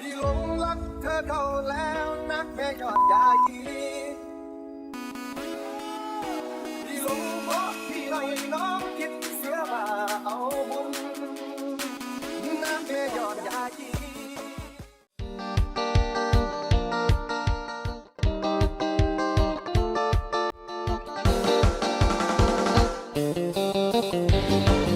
พี่หลงรักเธอเข้าแล้วนักแม่ยอดใหญ่พี่หลงเพราะพี่หน่อยน้องคิดเสียว่าเอาบุญนักแม่ยอดยายีうん。